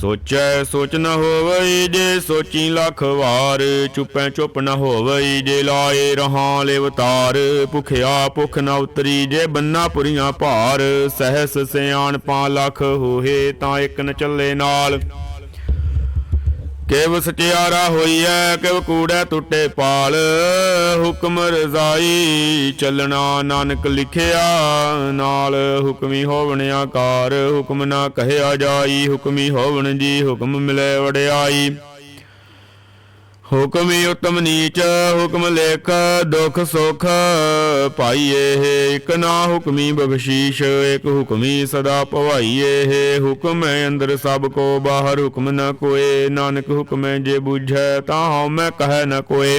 ਸੋਚੈ ਸੋਚ ਨ ਹੋਵਈ ਜੇ ਸੋਚੀ ਲੱਖ ਵਾਰ, ਚੁੱਪੈ ਚੁੱਪ ਨ ਹੋਵਈ ਜੇ ਲਾਏ ਰਹਾ ਲੇਵਤਾਰ ਭੁਖਿਆ ਭੁਖ ਨ ਉਤਰੀ ਜੇ ਬੰਨਾ ਪੁਰੀਆਂ ਭਾਰ, ਸਹਿਸ ਸਿਆਣ ਪਾ ਲੱਖ ਹੋਏ ਤਾਂ ਇੱਕ ਨ ਚੱਲੇ ਨਾਲ। ਕਿਵ ਸਚਿਆਰਾ ਹੋਈਐ, ਕਿਵ ਕੂੜੈ ਟੁੱਟੇ ਪਾਲ। ਹੁਕਮ ਰਜ਼ਾਈ ਚੱਲਣਾ ਨਾਨਕ ਲਿਖਿਆ, ਨਾਲ ਹੁਕਮੀ ਹੋਵਣ ਆਕਾਰ। ਹੁਕਮ ਨਾ ਕਹਿਆ ਜਾਈ, ਹੁਕਮੀ ਹੋਵਣ ਜੀ ਹੁਕਮ ਮਿਲੇ ਵਡਿਆਈ। ਹੁਕਮੀ ਉਤਮ ਨੀਚ, ਹੁਕਮ ਲੇਖ, ਦੁਖ ਸੁਖ ਪਾਈਏ ਇਕ ਨਾ ਹੁਕਮੀ ਬਖਸ਼ੀਸ਼, ਇਕ ਹੁਕਮੀ ਸਦਾ ਭਵਾਈਏ ਹੁਕਮ ਹੈ ਅੰਦਰ ਸਭ ਕੋ, ਬਾਹਰ ਹੁਕਮ ਨ ਕੋਏ। ਨਾਨਕ ਹੁਕਮ ਹੈ ਜੇ ਬੁਝੈ ਤਾਂ ਹਉ ਮੈਂ ਕਹੈ ਨ ਕੋਏ।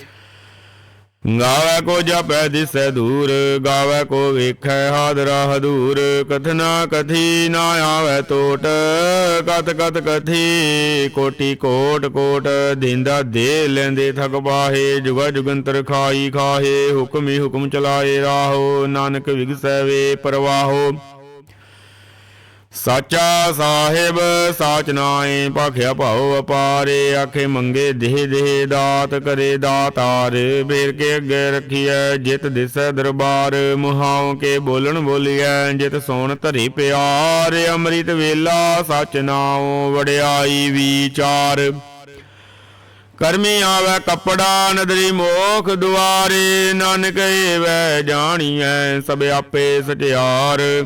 ਗਾਵੇ ਕੋ ਜਪੈ ਦਿਸੈ ਦੂਰ, ਗਾਵੇ ਕੋ ਵੇਖੈ ਹਾਦਰਾ ਹਦੂਰ। ਕਥਨਾ ਕਥੀ ਨਾ ਆਵੇ ਟੋਟ ਕਤ ਕਤ ਕਥੀ ਕੋਟੀ ਕੋਟ ਕੋਟ। ਦਿੰਦਾ ਦੇ ਲੈਂਦੇ ਥਕ ਬਾਹੇ, ਜੁਗਾ ਜੁਗੰਤਰ ਖਾਈ ਖਾਹੇ। ਹੁਕਮੀ ਹੁਕਮ ਚਲਾਏ ਰਾਹੋ, ਨਾਨਕ ਵਿਗਸੈ ਵੇ ਪਰਵਾਹੋ। ਸਾਚਾ ਸਾਹਿਬ, ਸਾਚ ਨਾਏ ਭਾਖਿਆ ਭਾਉ ਅਪਾਰੇ, ਆਖੇ ਮੰਗੇ ਦੇਹ ਦੇਹ, ਦਾਤ ਕਰੇ ਦਾਤਾਰ। ਬੇਰ ਕੇ ਅੱਗੇ ਰਖੀਐ, ਜਿਤ ਦਿਸੈ ਦਰਬਾਰ। ਮੁਹਾਉ ਕੇ ਬੋਲਣ ਬੋਲੀਐ, ਜਿਤ ਸੋਣ ਧਰੀ ਪਿਆਰ। ਅੰਮ੍ਰਿਤ ਵੇਲਾ, ਸਚ ਨਾਉ ਵਡਿਆਈ ਵਿਚਾਰ। ਕਰਮੀ ਆਵੇ ਕਪੜਾ, ਨਦਰੀ ਮੋਖ ਦੁਆਰੇ। ਨਾਨਕ ਏਵੈ ਜਾਣੀਐ, ਸਭ ਆਪੇ ਸਚਿਆਰ।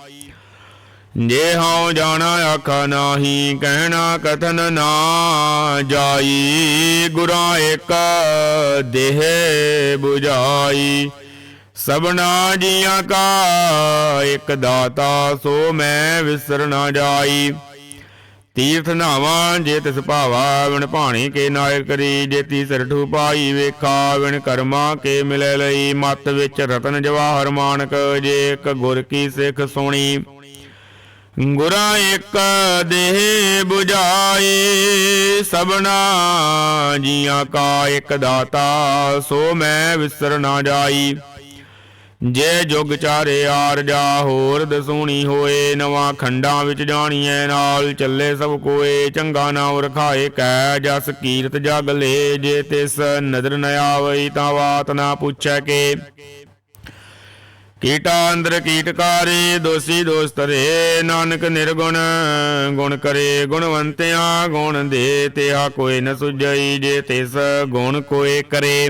ਜੇ ਹਉ ਜਾਣਾ ਆਖਾ ਨਾਹੀ, ਕਹਿਣਾ ਕਥਨ ਨਾ ਜਾਈ। ਗੁਰਾਂ ਏਕ ਦੇਹ 부ਝਾਈ ਸਭਨਾ ਜੀਆਂ ਕਾ ਇੱਕ ਦਾਤਾ, ਸੋ ਮੈਂ ਵਿਸਰ ਨਾ ਜਾਈ। ਤੀਰਥ ਨਾਵਾਂ ਜੇ ਤਿਸ ਭਾਵਾ ਵਿਣ ਭਾਣੀ ਕੇ ਨਾਇ ਕਰੀ। ਜੇ ਤੀਸਰ ਠੂ ਪਾਈ ਵੇਖਾ ਵਿਣ ਕਰਮਾ ਕੇ ਮਿਲੇ ਲਈ। ਮਤ ਵਿੱਚ ਰਤਨ ਜਵਾਹਰ ਮਾਨਕ, ਜੇ ਇੱਕ ਗੁਰ ਕੀ ਸਿੱਖ ਸੁਣੀ। ਗੁਰਾਂ ਇੱਕ ਦੇਹ 부ਝਾਏ ਸਭਨਾ ਜੀਆਂ ਕਾ ਇੱਕ ਦਾਤਾ, ਸੋ ਮੈਂ ਵਿਸਰ ਨਾ ਜਾਈ। ਜੇ ਜੁਗ ਚਾਰੇ ਆਰ ਜਾ ਹੋਰ ਦਸੂਣੀ ਹੋਏ, ਨਵਾਂ ਖੰਡਾਂ ਵਿੱਚ ਜਾਣੀਐ ਨਾਲ, ਚੱਲੇ ਸਭ ਕੋਏ, ਚੰਗਾ ਨਾਮ ਰਖਾਏ ਕੈ ਜਸ ਕੀਰਤ ਜਗ ਲੇ, ਜੇ ਤਿਸ ਨਦਰ ਨ ਆਵਈ, ਤਾਂ ਬਾਤ ਨਾ ਪੁੱਛੈ ਕੇ। ਕੀਟਾ ਅੰਦਰ ਕੀਟਕਾਰੇ ਦੋਸੀ ਦੋਸ ਤਰੇ ਨਾਨਕ ਨਿਰਗੁਣ। ਗੁਣ ਕਰੇ ਗੁਣਵੰਤਿਆ, ਗੁਣ ਦੇ ਤਿਆ ਕੋਈ ਨ ਸੁਝਈ, ਜੇ ਤਿਸ ਗੁਣ ਕੋਏ ਕਰੇ।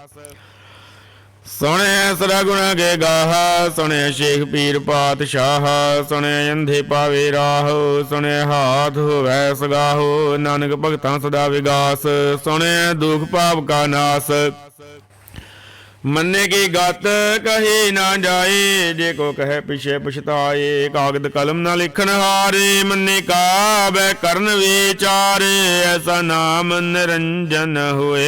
ਸੁਣਿਆ ਸਦਾ ਗੁਣ ਕੇ ਗਾਹ ਸੁਣਿਆ ਸ਼ੇਖ ਪੀਰ ਪਾਤਸ਼ਾਹ ਸੁਣਿਆ ਅੰਧੇ ਪਾਵੇ ਰਾਹ ਸੁਣਿਆ ਹਾਥ ਹੋਵੈ ਸਗਾਹੋ, ਨਾਨਕ ਭਗਤਾਂ ਸਦਾ ਵਿਗਾਸ ਸੁਣਿਆ ਦੁਖ ਪਾਪ ਕਾ ਨਾਸ। ਮੰਨੇ ਕੀ ਗਤ ਕਹੀ ਨਾ ਜਾਏ, ਜੇ ਕੋ ਕਹੇ ਪਿਛੇ ਪਛਤਾਏ, ਕਾਗਦ ਕਲਮ ਨਾ ਲਿਖਣ ਹਾਰੇ, ਮੰਨੇ ਕਾ ਬੈ ਕਰਨ ਵਿਚਾਰੇ, ਐਸਾ ਨਾਮ ਨਿਰੰਜਨ ਹੋਏ।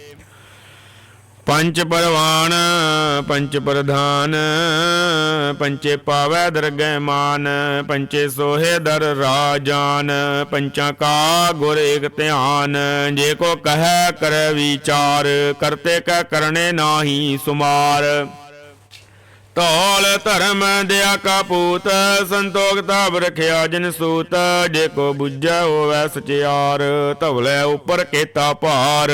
ਪੰਚ ਪਰਵਾਨ, ਪੰਚ ਪ੍ਰਧਾਨ, ਪੰਚੇ ਪਾਵੈ ਦਰਗਹਿ ਮਾਨ, ਪੰਚੇ ਸੋਹੇ ਦਰ ਰਾਜਾਨ, ਪੰਚਾਂ ਕਾ ਗੁਰ ਏਕ ਧਿਆਨ, ਜੇ ਕੋ ਕਹੈ ਕਰੈ ਵਿਚਾਰ, ਕਰਤੇ ਕੈ ਕਰਨੇ ਨਾਹੀ ਸੁਮਾਰ। ਧੌਲ ਧਰਮ ਦਿਆ ਕਾ ਪੂਤ, ਸੰਤੋਖ ਤਾਪ ਰਖਿਆ ਜਨ ਸੂਤ, ਜੇ ਕੋ ਬੁੱਝੈ ਹੋਵੈ ਸਚਿਆਰ ਧਵਲੇ ਉਪਰ ਕੇਤਾ ਭਾਰ।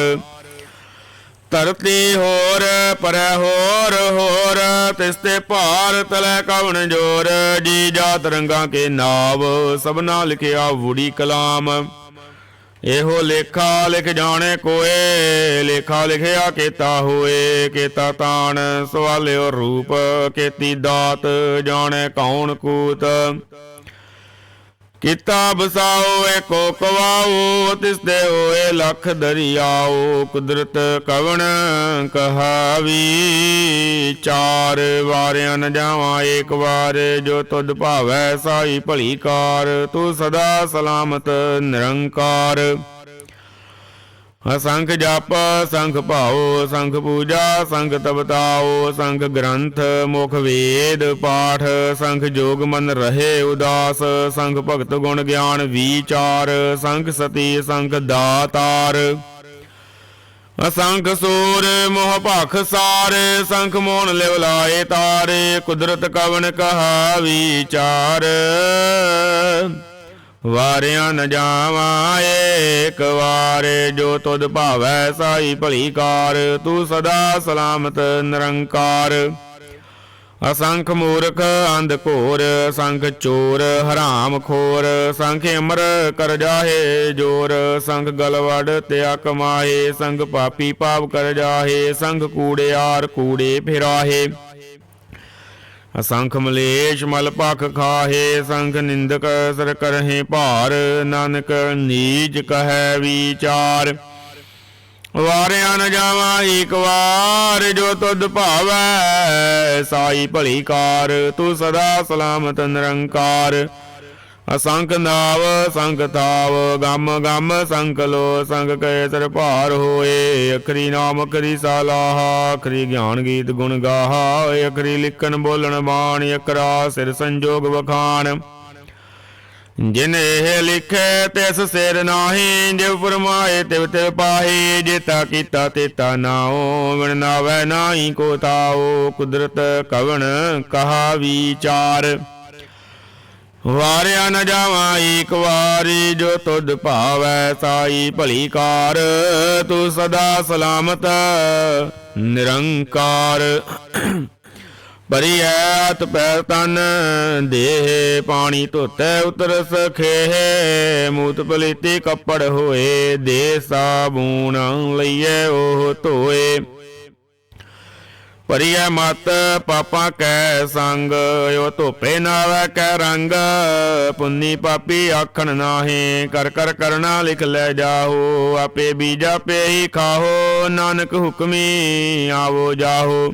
ਧਰਤੀ ਹੋਰ, ਪਰੈ ਹੋਰ ਹੋਰ, ਤਿਸ ਤੇ ਭਾਰ ਤਲੈ ਕਵਣ ਜੋਰ, ਜੀ ਜਾਤ ਰੰਗਾਂ ਕੇ ਨਾਵ, ਸਭਨਾ ਲਿਖਿਆ ਵੁੜੀ ਕਲਾਮ। ਇਹੋ ਲੇਖਾ ਲਿਖ ਜਾਣੇ ਕੋਏ, ਲੇਖਾ ਲਿਖਿਆ ਕੀਤਾ ਹੋਏ, ਕੀਤਾ ਤਾਣ, ਸਵਾਲਿਓ ਰੂਪ, ਕੀਤੀ ਦਾਤ, ਜਾਣੇ ਕੌਣ ਕੂਤ। ਕੀਤਾ ਬਸਾਓ ਏਕੋ ਕਵਾਓ ਤਿਸ ਦੇ ਹੋਏ ਲਖ ਦਰਿਆਓ, ਕੁਦਰਤ ਕਵਣ ਕਹਾਵੀ? ਚਾਰ ਵਾਰਿਆਂ ਨ ਜਾਵਾਂ, ਏਕ ਵਾਰ ਜੋ ਤੁਧ ਭਾਵੈ ਸਾਈ ਭਲੀ ਕਾਰ ਤੂੰ ਸਦਾ ਸਲਾਮਤ ਨਿਰੰਕਾਰ। ਅਸੰਖ ਜਪ, ਸੰਖ ਭਾਉ, ਸੰਖ ਪੂਜਾ, ਸੰਖ ਤਪਤਾਓ ਸੰਖ ਗ੍ਰੰਥ, ਮੁਖ ਵੇਦ, ਪਾਠ, ਸੰਖ ਜੋਗ ਮਨ ਰਹੇ ਉਦਾਸ, ਸੰਖ ਭਗਤ ਗੁਣ ਗਿਆਨ ਵਿਚਾਰ, ਸੰਖ ਸਤੀ, ਸੰਖ ਦਾਤਾਰ। ਅਸੰਖ ਸੂਰ, ਮੋਹ ਭਖ ਸਾਰ, ਸੰਖ ਮੋਹਨ ਲਿਵ ਲਾਏ ਤਾਰੇ, ਕੁਦਰਤ ਕਵਨ ਕਹਾ ਵਿਚਾਰ। ਵਾਰਿਆ ਨ ਜਾਵਾਂ, ਏਕ ਵਾਰ ਜੋ ਤੁਧ ਭਾਵੈ ਸਾਈ ਭਲੀ ਕਾਰ, ਤੂੰ ਸਦਾ ਸਲਾਮਤ ਨਿਰੰਕਾਰ। ਅਸੰਖ ਮੂਰਖ ਅੰਧ ਘੋਰ, ਸੰਖ ਚੋਰ, ਹਰਾਮ ਖੋਰ, ਸੰਖ ਅਮਰ ਕਰ ਜਾਹੇ ਜੋਰ, ਸੰਖ ਗਲਵੜ ਤਿਆ ਕਮਾਏ ਸੰਖ ਪਾਪੀ ਪਾਪ ਕਰ ਜਾਹੇ ਸੰਖ ਕੂੜਿਆਰ ਕੂੜੇ ਫਿਰਾਹੇ। ਅਸੰਖ ਮਲੇਸ਼ ਮਲ ਪਖ ਖਾਹੇ ਸੰਖ ਨਿੰਦਕ ਸਰ ਕਰਹਿ ਭਾਰ, ਨਾਨਕ ਨੀਜ ਕਹੈ ਵਿਚਾਰ। ਵਾਰਿਆਂ ਨ ਜਾਵਾਂ ਏਕ ਵਾਰ, ਜੋ ਤੁਧ ਭਾਵੈ, ਸਾਈ ਭਲੀ ਕਾਰ, ਤੂੰ ਸਦਾ ਸਲਾਮਤ ਨਿਰੰਕਾਰ। ਅਸੰਖ ਨਾਵ ਸੰਗ ਤਾਵ, ਗਮ ਗਮ, ਸੰਖ ਲੋ, ਸੰਖ ਕੈ ਸਰ ਭਾਰ ਹੋਏ। ਅਖਰੀ ਨਾਮ, ਅਖਰੀ ਸਾਲਾਹ, ਅਖਰੀ ਗਿਆਨ ਗੀਤ ਗੁਣ ਗਾਹਾ, ਅਖਰੀ ਲਿਖਣ ਬੋਲਣ ਬਾਣ ਅਕਰਾ ਸਿਰ ਸੰਜੋਗ ਵਖਾਣ। ਜਿਨ ਇਹ ਲਿਖੇ, ਤਿਸ ਸਿਰ ਨਾਹੀ ਜਿਵ ਫਰਮਾਏ, ਤਿਵ ਤਿਵ ਪਾਹੀ, ਜੇਤਾ ਕੀਤਾ, ਤੇਤਾ ਨਾਉ ਵਿਣ ਨਾਵੈ ਨਾਹੀ ਕੋ ਤਾਉ, ਕੁਦਰਤ ਕਵਣ ਕਹਾ ਵਿਚਾਰ। ਵਾਰਿਆ ਨ ਜਾਵਾਂ ਏਕ ਵਾਰੀ, ਜੋ ਤੁਧ ਭਾਵੈ ਸਾਈ ਭਲੀ ਕਾਰ। ਤੂੰ ਸਦਾ ਸਲਾਮਤ, ਨਿਰੰਕਾਰ। ਬਰੀਐਤ ਪੈਰ ਤਨ, ਦੇਹ ਪਾਣੀ ਧੋਤੈ ਉਤਰ ਸਖੇ ਮੂਤ ਪਲੀਤੀ ਕੱਪੜ ਹੋਏ, ਦੇ ਸਾਬੂਨ ਲਈਏ ਉਹ ਧੋਏ। ਪਰਿਐ ਮਤ ਪਾਪਾਂ ਕੈ ਸੰਗ, ਓ ਧੋਪੇ ਨਾਵੈ ਕੈ ਰੰਗ। ਪੁੰਨੀ ਪਾਪੀ ਆਖਣ ਨਾਹੀ, ਕਰ ਕਰ ਕਰਨਾ ਲਿਖ ਲੈ ਜਾਹੋ। ਆਪੇ ਬੀਜਾ ਪੇ ਹੀ ਖਾਹੋ, ਨਾਨਕ ਹੁਕਮੀ ਆਵੋ ਜਾਹੋ।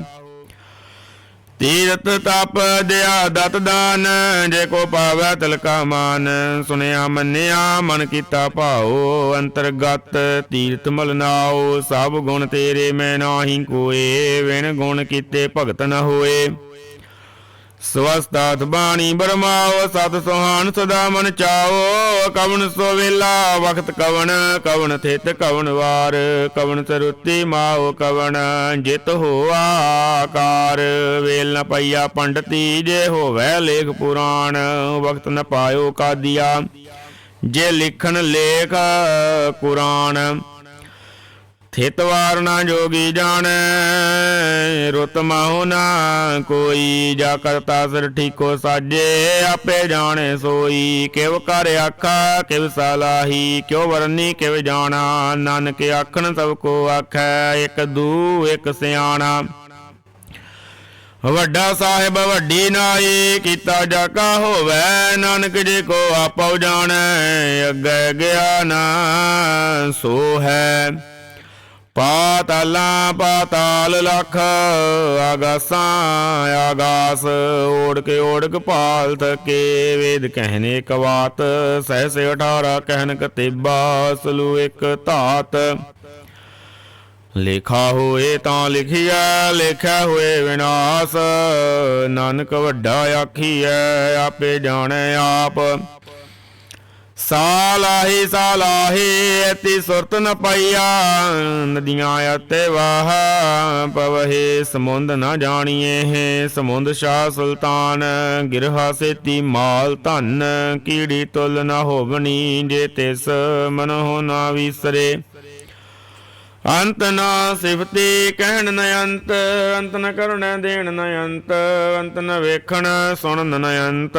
ਤੀਰਤ ਤਪ ਦਿਆ ਦਤ ਦਾਨ, ਜੇ ਕੋ ਪਾਵੈ ਤਿਲਕਾ ਮਾਨ। ਸੁਨਿਆ ਮੰਨਿਆ, ਮਨ ਕੀਤਾ ਭਾਉ, ਅੰਤਰਗਤ ਤੀਰਤ ਮਲਨਾਓ ਸਭ ਗੁਣ ਤੇਰੇ ਮੈਂ ਨਾਹੀ ਕੋਏ ਵਿਣ ਗੁਣ ਕੀਤੇ ਭਗਤ ਨ ਹੋਏ। ਸਵਸਤਾਤ ਬਾਣੀ ਬਰਮਾਓ, ਸਤ ਸੁਹਾਨ ਸਦਾ ਮਨ ਚਾਓ, ਕਵਣ ਸੋ ਵੇਲਾ, ਵਖਤ ਕਵਣ ਕਵਣ ਥਿਤ ਕਵਣ ਵਾਰ, ਕਵਣ ਸਰੁੱਤੀ ਮਾਓ ਕਵਣ, ਜਿਤ ਹੋਆ ਆਕਾਰ। ਵੇਲ ਨ ਪਈਆ ਪੰਡਤੀ, ਜੇ ਹੋਵੇ ਲੇਖ ਪੁਰਾਣ ਵਕਤ ਨ ਪਾਇਓ ਕਾਦੀਆ, ਜੇ ਲਿਖਣ ਲੇਖ ਕੁਰਾਨ। ਥਿਤ ਵਾਰ ਨਾ ਜੋਗੀ ਜਾਣੈ, ਰੁਤ ਮਾਹੁ ਨਾ ਕੋਈ, ਜਾ ਕਰਤਾ ਸਿਰ ਠੀਕੋ ਸਾਜੇ, ਆਪੇ ਜਾਣੇ ਸੋਈ। ਕਿਵ ਕਰ ਆਖਾ, ਕਿਵ ਸਲਾਹੀ ਕਿਉ ਵਰਨੀ ਕਿਵ ਜਾਣਾ, ਨਾਨਕ ਆਖਣ ਸਭ ਕੋ ਆਖੈ, ਇੱਕ ਦੂ, ਇਕ ਸਿਆਣਾ। ਵੱਡਾ ਸਾਹਿਬ ਵੱਡੀ ਨਾਈ, ਕੀਤਾ ਜਾਕਾ ਹੋਵੇ, ਨਾਨਕ ਜੀ ਕੋ ਆਪਉ ਜਾਣੈ, ਅੱਗੇ ਗਿਆ ਨਾ ਸੋ ਹੈ। ਪਾਤਾਲਾਂ ਪਾਤਾਲ ਲਖ ਆਗਾਸਾਂ ਆਗਾਸ ਓੜ ਕੇ ਓੜਕ ਪਾਲ ਥਕੇ ਵੇਦ ਕਹਿਨੇ ਕਵਾਤ ਸਹਿਸ 18 ਕਹਿਨ ਕਤੇਬਾ ਸਲੂ ਇੱਕ ਧਾਤ। ਲੇਖਾ ਹੋਏ ਤਾਂ ਲਿਖਿਆ ਲਿਖਿਆ ਹੋਏ ਵਿਨਾਸ਼, ਨਾਨਕ ਵੱਡਾ ਆਖੀਐ, ਆਪੇ ਜਾਣੈ ਆਪ। ਸਾਲਾਹੀ ਸਾਲਾਹੀ ਐਤੀ ਸੁਰਤ ਨ ਪਈਆ, ਨਦੀਆਂ ਅਤੇ ਵਾਹ, ਪਵਹੇ ਸਮੁੰਦ ਨ ਜਾਣੀਏ ਹੈ, ਸਮੁੰਦ ਸ਼ਾਹ ਸੁਲਤਾਨ, ਗਿਰਹਾ ਸੇਤੀ ਮਾਲ ਧਨ, ਕੀੜੀ ਤੁਲ ਨ ਹੋਵਣੀ ਜੇ ਤਿਸ ਮਨੋ ਨਾ ਵਿਸਰੇ। ਅੰਤ ਨਾ ਸਿਫਤੀ ਕਹਿਣ ਨ ਅੰਤ ਅੰਤ ਨ ਕਰੁਣ ਦੇਣ ਨ ਅੰਤ ਅੰਤ ਨ ਵੇਖਣ ਸੁਣਨ ਨ ਅੰਤ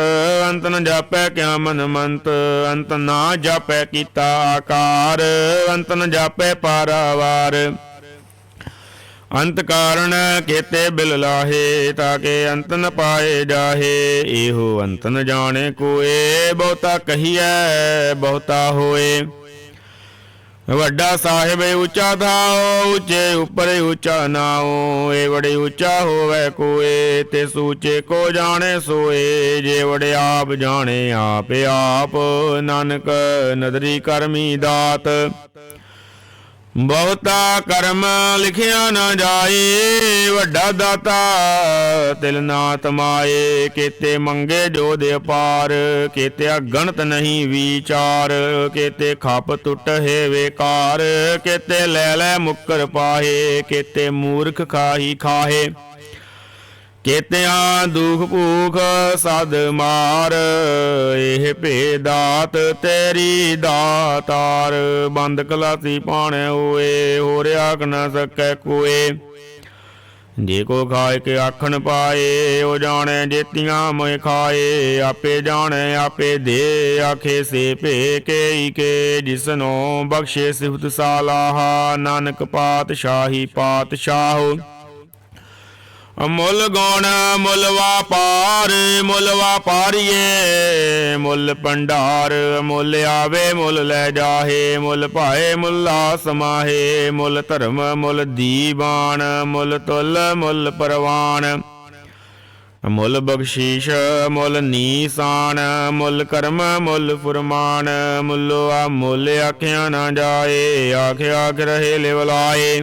ਅੰਤ ਨ ਜਾਪੈ ਕਿਆ ਮਨ ਮੰਤ, ਅੰਤ ਨਾ ਜਾਪੈ ਕੀਤਾ ਆਕਾਰ, ਅੰਤ ਨ ਜਾਪੈ ਪਾਰਾਵਾਰ। ਅੰਤ ਕਾਰਣ ਕੀਤੇ ਬਿਲ ਲਾਹੇ ਤਾਕੇ ਅੰਤ ਨ ਪਾਏ ਜਾਹੇ, ਇਹੋ ਅੰਤ ਨ ਜਾਣੇ ਕੋਏ, ਬਹੁਤਾ ਕਹੀਐ, ਬਹੁਤਾ ਹੋਏ। ਵੱਡਾ ਸਾਹਿਬ ਉੱਚਾ ਥਾਓ ਉੱਚੇ ਉੱਪਰ ਉੱਚਾ ਨਾਓ ਏ ਬੜੇ ਉੱਚਾ ਹੋਵੇ ਕੋਏ, ਤੇ ਸੂਚੇ ਕੋ ਜਾਣੇ ਸੋਏ, ਜੇ ਵੜੇ ਆਪ ਜਾਣੇ ਆਪ ਆਪ। ਨਾਨਕ ਨਦਰੀ ਕਰਮੀ ਦਾਤ ਬਹੁਤਾ ਕਰਮ ਲਿਖਿਆ ਨਾ ਜਾਏ, ਵੱਡਾ ਦਾਤਾ ਤਿਲ ਨਾ ਤਮਾਏ ਕੀਤੇ ਮੰਗੇ ਜੋ ਦੇ ਅਪਾਰ, ਕੀਤੇ ਗਣਤ ਨਹੀਂ ਵਿਚਾਰ। ਕੀਤੇ ਖੱਪ ਟੁੱਟ ਹੈ ਵੇਕਾਰ, ਕੀਤੇ ਲੈ ਲੈ ਮੁੱਕਰ ਪਾਹੇ, ਕੀਤੇ ਮੂਰਖ ਖਾਹੀ ਖਾਹੇ। ਕੇਤਿਆਂ ਦੁਖ ਭੂਖ ਸਦ ਮਾਰ, ਇਹ ਭੇਦਾਤ ਤੇਰੀ ਦਾਤਾਰ। ਬੰਦ ਕਲਾਸੀ ਪਾਣੇ ਹੋਏ, ਹੋਰ ਆਖ ਨ ਸਕੈ ਕੋਏ। ਜੇ ਕੋ ਖਾਏ ਕੇ ਆਖਣ ਪਾਏ, ਉਹ ਜਾਣੇ ਜੇਤੀਆਂ ਮੈਂ ਖਾਏ। ਆਪੇ ਜਾਣੇ, ਆਪੇ ਦੇ, ਆਖੇ ਸੇ ਭੇ ਕੇ ਕੇ। ਜਿਸਨੋ ਬਖਸ਼ੇ ਸਿਫਤ ਸਾਲਾਹਾ, ਨਾਨਕ ਪਾਤਸ਼ਾਹੀ ਪਾਤਸ਼ਾਹੋ। ਮੁੱਲ ਗੁਣ ਮੁੱਲ ਵਾਪਾਰ, ਮੁੱਲ ਵਾਪਾਰੀਏ, ਮੁੱਲ ਭੰਡਾਰ, ਮੁੱਲ ਆਵੇ, ਮੁੱਲ ਲੈ ਜਾਹੇ, ਮੁੱਲ ਭਾਏ, ਮੁੱਲਾ ਸਮਾਹੇ ਮੁੱਲ ਧਰਮ, ਮੁੱਲ ਦੀਵਾਨ, ਮੁੱਲ ਤੁਲ, ਮੁੱਲ ਪਰਵਾਨ। ਮੁੱਲ ਬਖਸ਼ੀਸ਼, ਮੁੱਲ ਨੀਸਾਨ, ਮੁੱਲ ਕਰਮ, ਮੁੱਲ ਫੁਰਮਾਨ, ਮੁੱਲੋ ਆ ਮੁੱਲ ਆਖਿਆ ਨਾ ਜਾਏ, ਆਖਿਆ ਆਖ ਰਹੇ ਲਿਵਲਾਏ।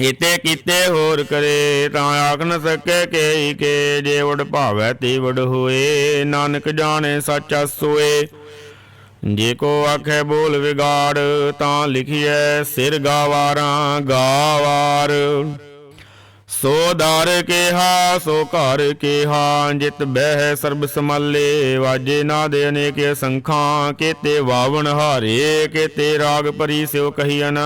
ਇਤੇ ਕੀਤੇ ਹੋਰ ਕਰੇ ਤਾਂ ਆਖ ਨ ਸਕੇ ਕੇ ਕੇ ਜੇ ਵਡ ਭਾਵੈ ਤੇ ਵਡ ਹੋਏ, ਨਾਨਕ ਜਾਣੇ ਸੱਚਾ ਸੋਏ ਜੇ ਕੋ ਆਖੇ ਬੋਲ ਵਿਗਾੜ ਤਾਂ ਲਿਖੀਐ, ਸਿਰ ਗਾਵਾਰਾਂ ਗਾਵਾਰ। ਸੋ ਦਰ ਕੇਹਾ, ਸੋ ਘਰ ਕੇਹਾ, ਜਿਤ ਬਹਿ ਸਰਬ ਸਮਾਲੇ ਵਾਜੇ ਨਾ ਨਾਦ ਅਨੇਕ ਸੰਖਾਂ, ਕੇਤੇ ਵਾਵਣ ਹਾਰੇ, ਕੇਤੇ ਰਾਗ ਪਰੀ ਸਿਉ ਕਹੀਨ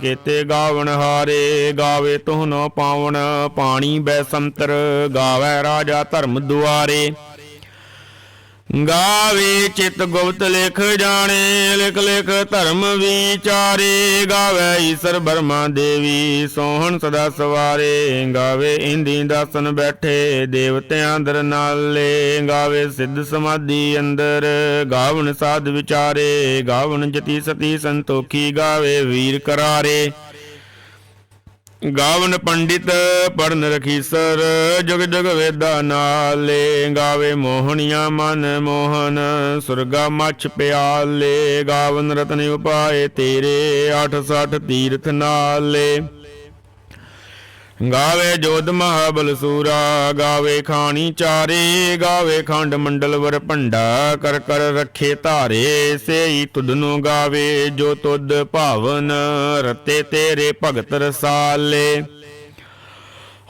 ਕੇਤੇ ਗਾਵਣ ਹਾਰੇ, ਗਾਵੇ ਤੁਹਨੋ ਪਾਵਣ, ਪਾਣੀ ਬੈ ਸੰਤਰ, ਗਾਵੇ ਰਾਜਾ ਧਰਮ ਦੁਆਰੇ। ਗਾਵੇ ਚਿਤ ਗੁਪਤ ਲਿਖ ਜਾਣੇ, ਲਿਖ ਲਿਖ ਧਰਮ ਵਿਚਾਰੇ। ਗਾਵੇ ਈਸ਼ਰ ਬਰਮਾ ਦੇਵੀ, ਸੋਹਣ ਸਦਾ ਸਵਾਰੇ। ਗਾਵੇ ਇੰਦੀ ਦਾਸਨ ਬੈਠੇ, ਦੇਵਤਿਆਂ ਅੰਦਰ ਨਾਲੇ। ਗਾਵੇ ਸਿੱਧ ਸਮਾਧੀ ਅੰਦਰ ਗਾਵਣ ਸਾਧ ਵਿਚਾਰੇ। ਗਾਵਣ ਜਤੀ ਸਤੀ ਸੰਤੋਖੀ ਗਾਵੇ ਵੀਰ ਕਰਾਰੇ। ਗਾਵਨ ਪੰਡਿਤ ਪੜਨ ਰਖੀਸਰ ਜਗ ਜਗ ਵੇਦਾ ਨਾਲੇ, ਗਾਵੇ ਮੋਹਣੀਆਂ ਮਨ ਮੋਹਨ, ਸੁਰਗਾ ਮੱਛ ਪਿਆਲੇ, ਗਾਵਨ ਰਤਨ ਉਪਾਏ ਤੇਰੇ 860 ਤੀਰਥ ਨਾਲੇ। ਗਾਵੇ ਜੋਧ ਮਹਾਬਲ ਸੂਰਾ, ਗਾਵੇ ਖਾਣੀ ਚਾਰੇ, ਗਾਵੇ ਖੰਡ ਮੰਡਲ ਵਰ ਭੰਡਾ, ਕਰ ਕਰ ਰੱਖੇ ਧਾਰੇ, ਸੇਈ ਤੁਧ ਨੂੰ ਗਾਵੇ ਜੋ ਤੁਧ ਭਾਵਨ, ਰਤੇ ਤੇਰੇ ਭਗਤ ਰਸਾਲੇ।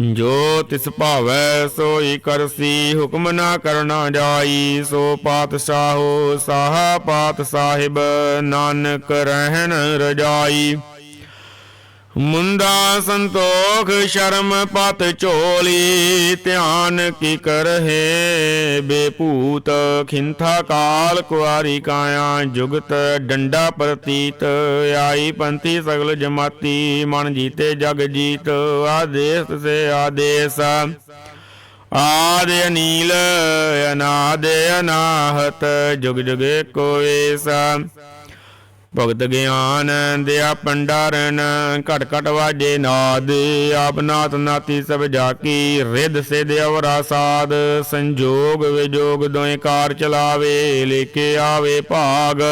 ਜੋ ਤਿਸ ਭਾਵੈ ਸੋਈ ਕਰਸੀ, ਹੁਕਮ ਨਾ ਕਰਨਾ ਜਾਈ, ਸੋ ਪਾਤਸ਼ਾਹੋ ਸਾਹਾ ਪਾਤ ਸਾਹਿਬ, ਨਾਨਕ ਰਹਿਣ ਰਜਾਈ। ਮੁੰਦਾ ਸੰਤੋਖ ਸ਼ਰਮ ਪਤ ਝੋਲੀ, ਧਿਆਨ ਕੀ ਕਰਹਿ ਬੇਪੂਤ ਖਿੰਥਾ ਕਾਲ ਕੁਆਰੀ ਕਾਇਆ, ਜੁਗਤ ਡੰਡਾ ਪ੍ਰਤੀਤ, ਆਈ ਪੰਥੀ ਸਗਲ ਜਮਾਤੀ, ਮਨ ਜੀਤੇ ਜਗ ਜੀਤ, ਆਦੇਸ ਸੇ ਆਦੇਸ। ਆਦ ਅਨੀਲ, ਅਨਾਦ ਅਨਾਹਤ, ਜੁਗ ਜੁਗੇ ਕੋਏਸਾ। ਭਗਤ ਗਿਆਨ ਦਿਆ ਪੰਡਾਰਨ, ਘਟ ਘਟ ਵਾਜੇ ਨਾਦ। ਆਪ ਨਾਤ ਨਾਤੀ ਸਭ ਜਾਕੀ, ਰਿੱਧ ਸਿਧ ਅਵਰਾ ਸਾਧ ਸੰਜੋਗ ਵਿਜੋਗ ਦੋਏ ਕਾਰ ਚਲਾਵੇ ਲੈ ਕੇ ਆਵੇ ਭਾਗ।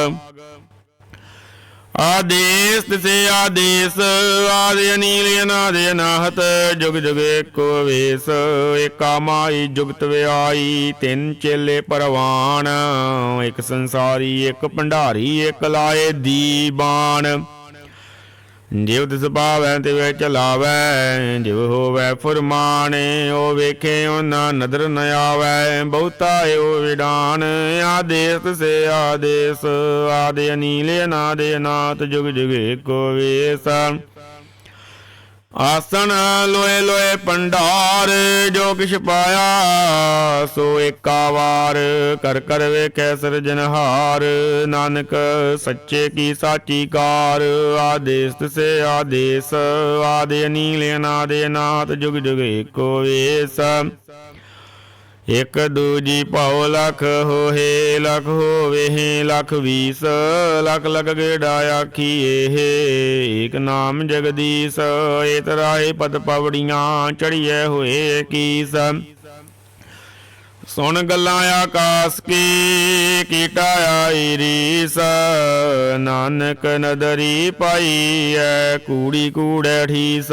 ਆਦੇਸ ਤਿਸੇ ਆਦੇਸ, ਆਦਿ ਅਨੀਲ ਅਨਾਦ ਅਨਾਹਤ, ਜੁਗ ਜੁਗ ਏਕੋ ਵੇਸ ਏਕਾ ਮਾਈ ਜੁਗਤ ਵਿਆਈ, ਤਿੰਨ ਚੇਲੇ ਪਰਵਾਨ, ਇੱਕ ਸੰਸਾਰੀ, ਇੱਕ ਭੰਡਾਰੀ, ਇੱਕ ਲਾਏ ਦੀਬਾਨ। ਜਿਵ ਤਿਸ ਭਾਵੈ ਤੇ ਵੇ ਚਲਾਵੈ ਜਿਵ ਹੋਵੈ ਫੁਰਮਾਨੇ ਓ ਵੇਖੇ ਉਹਨਾਂ ਨਦਰ ਨ ਆਵੈ, ਬਹੁਤਾ ਏਉ ਵਿਡਾਨ, ਆਦੇਸ ਸੇ ਆਦੇਸ, ਆਦੇ ਅਨੀਲ ਅਨਾਦ ਨਾਥ ਜੁਗ ਜੁਗ ਏਕੋ ਵੇਸ। ਆਸਣ ਲੋਏ ਲੋਏ ਪੰਡਾਰ, ਜੋ ਕਿਛ ਪਾਇਆ ਸੋ ਏਕਾ ਵਾਰ। ਕਰ ਕਰ ਵੇਖੈ ਸਿਰਜਨਹਾਰ ਨਾਨਕ ਸੱਚੇ ਕੀ ਸਾਚੀ ਕਾਰ। ਆਦੇਸ ਤਿਸੇ ਆਦੇਸ, ਆਦੇ ਨੀਲੇ ਅਨਾਦ ਅਨਾਤ ਜੁਗ ਜੁਗ ਏਕੋ ਵੇਸ। ਇਕ ਦੂਜੀ ਭਾਉ ਲਖ ਹੋਏ ਲਖ ਹੋਵੇ ਲਖ ਵੀਸ, ਲਖ ਲਖ ਗੇੜਾ ਆਖੀਏ ਏਕ ਨਾਮ ਜਗਦੀਸ਼ ਏਤਰਾਏ ਪਦ ਪਵੜੀਆਂ ਚੜੀਏ ਹੋਏ ਕੀਸ। ਸੁਣ ਗੱਲਾਂ ਆਕਾਸ ਕੀ, ਕੀਟਾ ਆਈ ਰੀਸ। ਨਾਨਕ ਨਦਰੀ ਪਾਈ ਐ ਕੂੜੀ ਕੂੜੈ ਠੀਸ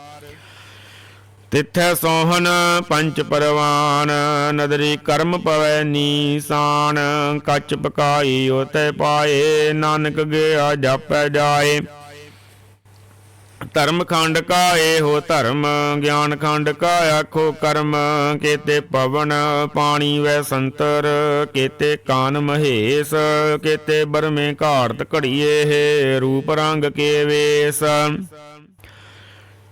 ਤਿੱਥੈ ਸੋਹਨ ਪੰਚ ਪਰਵਾਨ, ਨਦਰੀ ਕਰਮ ਪਵੈ ਨੀਸਾਨ, ਕੱਚ ਪਕਾਈ ਉਤੈ ਪਾਏ, ਨਾਨਕ ਗਿਆ ਜਾਪੈ ਜਾਏ। ਧਰਮ ਖੰਡ ਕਾ ਇਹੋ ਧਰਮ, ਗਿਆਨ ਖੰਡ ਕਾ ਆਖੋ ਕਰਮ, ਕੇਤੇ ਪਵਨ ਪਾਣੀ ਵੈ ਸੰਤਰ, ਕੇਤੇ ਕਾਨ ਮਹੇਸ਼, ਕੇਤੇ ਬਰਮੇ ਘਾੜਤ ਘੜੀਏ ਹੈ, ਰੂਪ ਰੰਗ ਕੇ ਵੇਸ।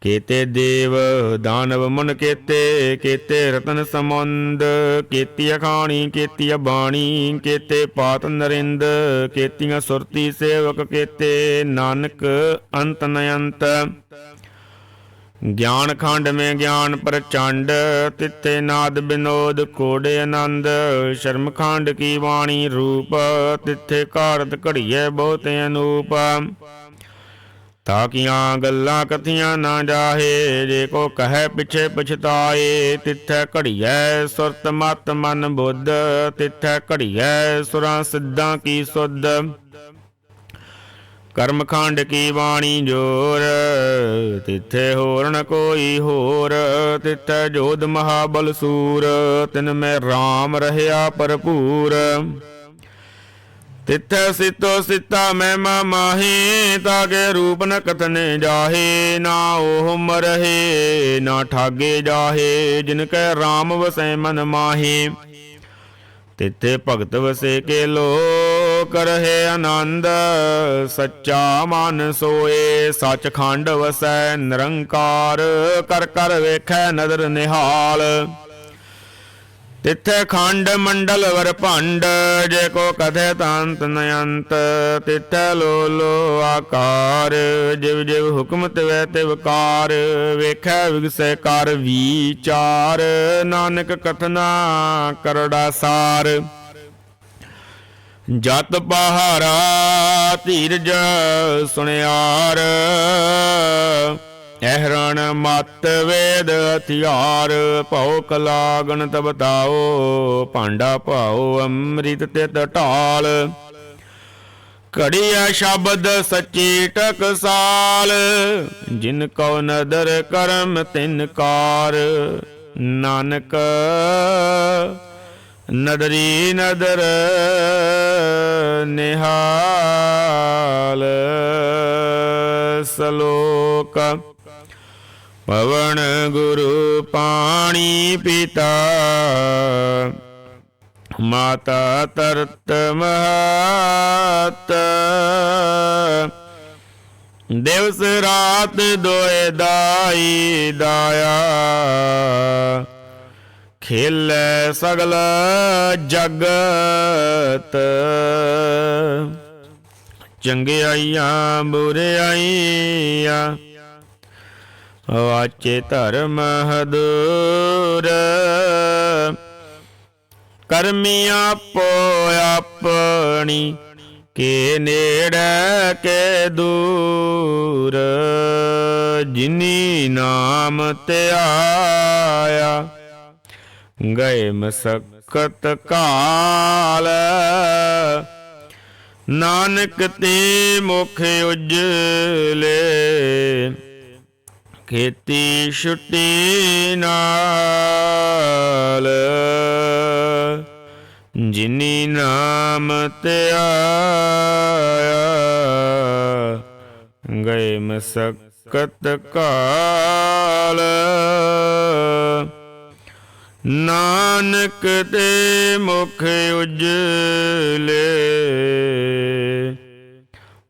ਕੇਤੇ ਦੇਵ ਦਾਨਵ ਮਨ ਕੇਤੇ ਕੇਤੇ ਰਤਨ ਸਮੁੰਦ ਕੇਤੀ ਅਖਾਣੀ ਕੇਤੀ ਬਾਣੀ, ਕੇਤੇ ਪਾਤ ਨਰਿੰਦ, ਕੇਤੀਆਂ ਸੁਰਤੀ ਸੇਵਕ ਕੇਤੇ, ਨਾਨਕ ਅੰਤ ਨਯੰਤ। ਗਿਆਨ ਖੰਡ ਮੇ ਗਿਆਨ ਪ੍ਰਚੰਡ, ਤਿੱਥੇ ਨਾਦ ਬਿਨੋਦ ਕੋੜੇ ਆਨੰਦ। ਸ਼ਰਮ ਖੰਡ ਕੀ ਬਾਣੀ ਰੂਪ, ਤਿੱਥੇ ਘਾਰਤ ਘੜੀਏ ਬਹੁਤ ਅਨੂਪ। ਤਾਕੀਆਂ ਗੱਲਾਂ ਕਥੀਆਂ ਨਾ ਜਾਹੇ, ਜੇ ਕੋ ਕਹੈ ਪਿਛੇ ਪਛਤਾਏ, ਤਿੱਥੈ ਘੜੀਐ ਸੁਰਤ ਮਤ ਮਨ ਬੁੱਧ, ਤਿੱਥੈ ਘੜੀਐ ਸੁਰਾਂ ਸਿੱਧਾਂ ਕੀ ਸੁਧ। ਕਰਮਖੰਡ ਕੀ ਬਾਣੀ ਜੋਰ, ਤਿੱਥੇ ਹੋਰ ਨ ਕੋਈ ਹੋਰ, ਤਿੱਥੈ ਜੋਧ ਮਹਾਬਲ ਸੂਰ, ਤਿਨ ਮੈਂ RAM ਰਹਿਆ ਭਰਪੂਰ। ਤਿੱਥੈ ਸਿਤੋ ਸਿਤਾ ਮਹਿਮਾ ਮਾਹੀ ਤਾਕੇ ਰੂਪ ਨ ਕਥਨੇ ਜਾਹੇ, ਨਾ ਉਹ ਮਰਹੇ, ਨਾ ਠਾਗੇ ਜਾਹੇ, ਜਿਨ ਕੈ RAM ਵਸੈ ਮਨ ਮਾਹੀ। ਤਿੱਥੇ ਭਗਤ ਵਸੇ ਕੇ ਲੋਕ ਰਹੇ ਆਨੰਦ, ਸੱਚਾ ਮਨ ਸੋਏ, ਸੱਚਖੰਡ ਵਸੈ ਨਿਰੰਕਾਰ, ਕਰ ਕਰ ਵੇਖੈ ਨਦਰ ਨਿਹਾਲ। ਤਿੱਥੇ ਖੰਡ ਮੰਡਲ ਵਰ ਭੰਡ, ਜੇ ਕੋ ਕਥੇ ਤੰਤ ਨਯੰਤ, ਤਿੱਥੇ ਲੋ ਲੋ ਆਕਾਰ। ਜਿਵ ਜਿਵ ਹੁਕਮ ਤਿਵੈ ਤਿਵਕਾਰ ਵੇਖੈ ਵਿਗਸੈ ਕਰ ਵਿਚਾਰ। ਨਾਨਕ ਕਥਨਾ ਕਰੜਾ ਸਾਰ। ਜਤ ਪਹਾਰਾ ਧੀਰਜ ਸੁਣਿਆਰ। ਐਹਰਣ ਮਤ ਵੇਦ ਹਥਿਆਰ, ਭਉ ਕਲਾ ਗਣਤ ਬਤਾਓ ਭਾਂਡਾ ਭਾਉ ਅੰਮ੍ਰਿਤ ਤਿਤ ਢਾਲ। ਘੜੀਆ ਸ਼ਬਦ ਸੱਚੀ ਟਕਸਾਲ ਜਿਨ ਕਉ ਨਦਰ ਕਰਮ ਤਿਨ ਕਾਰ। ਨਾਨਕ ਨਦਰੀ ਨਦਰ ਨਿਹਾਲ, ਸਲੋਕ ਪਵਨ ਗੁਰੂ ਪਾਣੀ ਪਿਤਾ। ਮਾਤਾ ਤਰਤ ਮਹਤ। ਦਿਵਸ ਰਾਤ ਦੋਏ ਦਾਈ ਦਾਇਆ। ਖੇਲੇ ਸਗਲ ਜਗਤ। ਚੰਗਿਆਈਆਂ ਬੁਰਿਆਈਆਂ ਵਾਚੇ ਧਰਮ ਹਦੂਰ। ਕਰਮੀ ਆਪੋ ਆਪਣੀ, ਕੇ ਨੇੜੇ, ਕੇ ਦੂਰ। ਜਿਨੀ ਨਾਮ ਤੇ ਆਇਆ, ਗਏ ਮਸਕਤ ਕਾਲ। ਨਾਨਕ ਤੇ ਮੁਖ ਉਜਲੇ ਖੇਤੀ ਛੁੱਟੀ ਨਾਲ। ਜਿਨੀ ਨਾਮ ਤੇ ਆਇਆ ਗਏ ਮਸਕਤ ਕਾਲ। ਨਾਨਕ ਦੇ ਮੁਖ ਉਜਲੇ